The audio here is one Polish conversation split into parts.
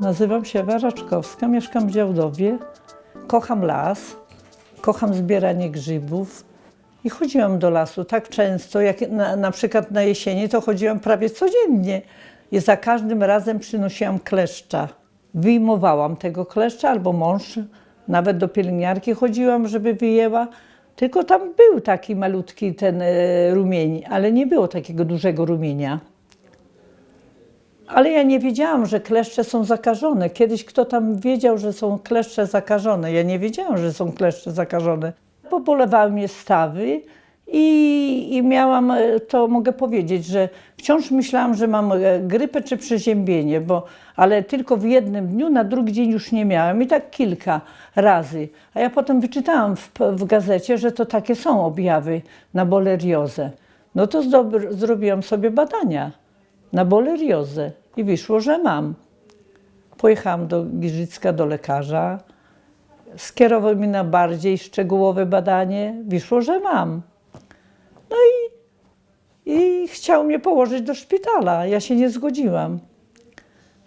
Nazywam się Ewa Raczkowska, mieszkam w Działdowie. Kocham las, kocham zbieranie grzybów i chodziłam do lasu tak często, jak na, na przykład na jesieni, to chodziłam prawie codziennie i za każdym razem przynosiłam kleszcza. Wyjmowałam tego kleszcza albo mąż, nawet do pielęgniarki chodziłam, żeby wyjęła. Tylko tam był taki malutki ten e, rumień, ale nie było takiego dużego rumienia. Ale ja nie wiedziałam, że kleszcze są zakażone. Kiedyś kto tam wiedział, że są kleszcze zakażone. Ja nie wiedziałam, że są kleszcze zakażone. Pobolewały mnie stawy i, i miałam, e, to mogę powiedzieć, że wciąż myślałam, że mam e, grypę czy przeziębienie, bo, ale tylko w jednym dniu, na drugi dzień już nie miałam i tak kilka razy. A ja potem wyczytałam w, w gazecie, że to takie są objawy na boleriozę. No to zdobr- zrobiłam sobie badania na boleriozę i wyszło, że mam. Pojechałam do Giżycka, do lekarza, skierował mi na bardziej szczegółowe badanie, wyszło, że mam. Chciał mnie położyć do szpitala. Ja się nie zgodziłam.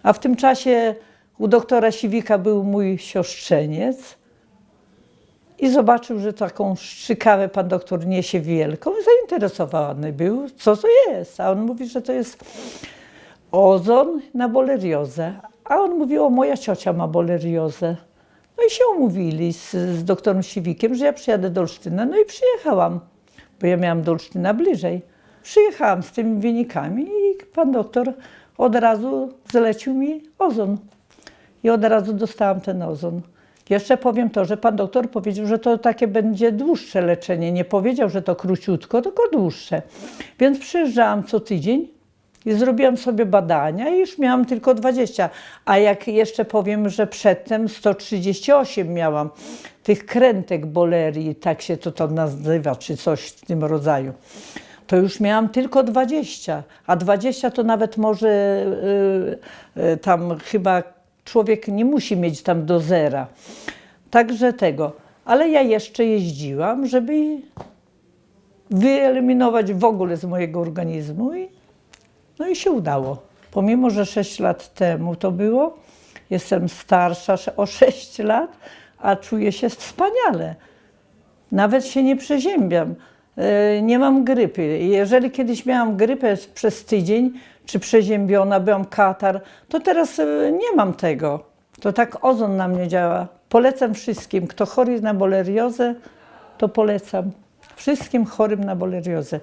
A w tym czasie u doktora Siwika był mój siostrzeniec i zobaczył, że taką szczykawę pan doktor niesie wielką. Zainteresowany był, co to jest. A on mówi, że to jest ozon na boleriozę. A on mówi, o moja ciocia ma boleriozę. No i się umówili z, z doktorem Siwikiem, że ja przyjadę do Olsztyna. No i przyjechałam, bo ja miałam do Olsztyna bliżej. Przyjechałam z tymi wynikami i pan doktor od razu zlecił mi ozon. I od razu dostałam ten ozon. Jeszcze powiem to, że pan doktor powiedział, że to takie będzie dłuższe leczenie. Nie powiedział, że to króciutko, tylko dłuższe. Więc przyjeżdżałam co tydzień i zrobiłam sobie badania i już miałam tylko 20. A jak jeszcze powiem, że przedtem 138 miałam tych krętek bolerii, tak się to tam nazywa, czy coś w tym rodzaju. To już miałam tylko 20, a 20 to nawet może y, y, tam chyba człowiek nie musi mieć tam do zera. Także tego. Ale ja jeszcze jeździłam, żeby wyeliminować w ogóle z mojego organizmu i no i się udało. Pomimo, że 6 lat temu to było, jestem starsza o 6 lat, a czuję się wspaniale. Nawet się nie przeziębiam. E, Nie mam grypy. Jeżeli kiedyś miałam grypę przez tydzień, czy przeziębiona, byłam katar, to teraz e, nie mam tego. To tak ozon na mnie działa. Polecam wszystkim. Kto chory na boleriozę, to polecam. Wszystkim chorym na boleriozę.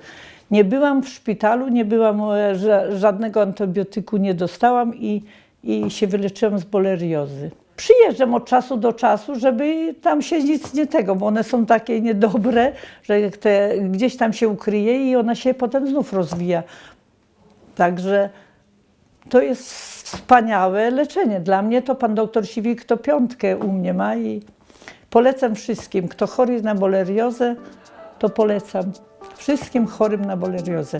Nie byłam w szpitalu, nie byłam, e, ża- żadnego antybiotyku nie dostałam i, i się wyleczyłam z boleriozy. Przyjeżdżam od czasu do czasu, żeby tam się nic nie tego, bo one są takie niedobre, że te, gdzieś tam się ukryje i ona się potem znów rozwija. Także to jest wspaniałe leczenie. Dla mnie to pan doktor Siwik to piątkę u mnie ma i polecam wszystkim. Kto chory na boleriozę, to polecam. Wszystkim chorym na boleriozę.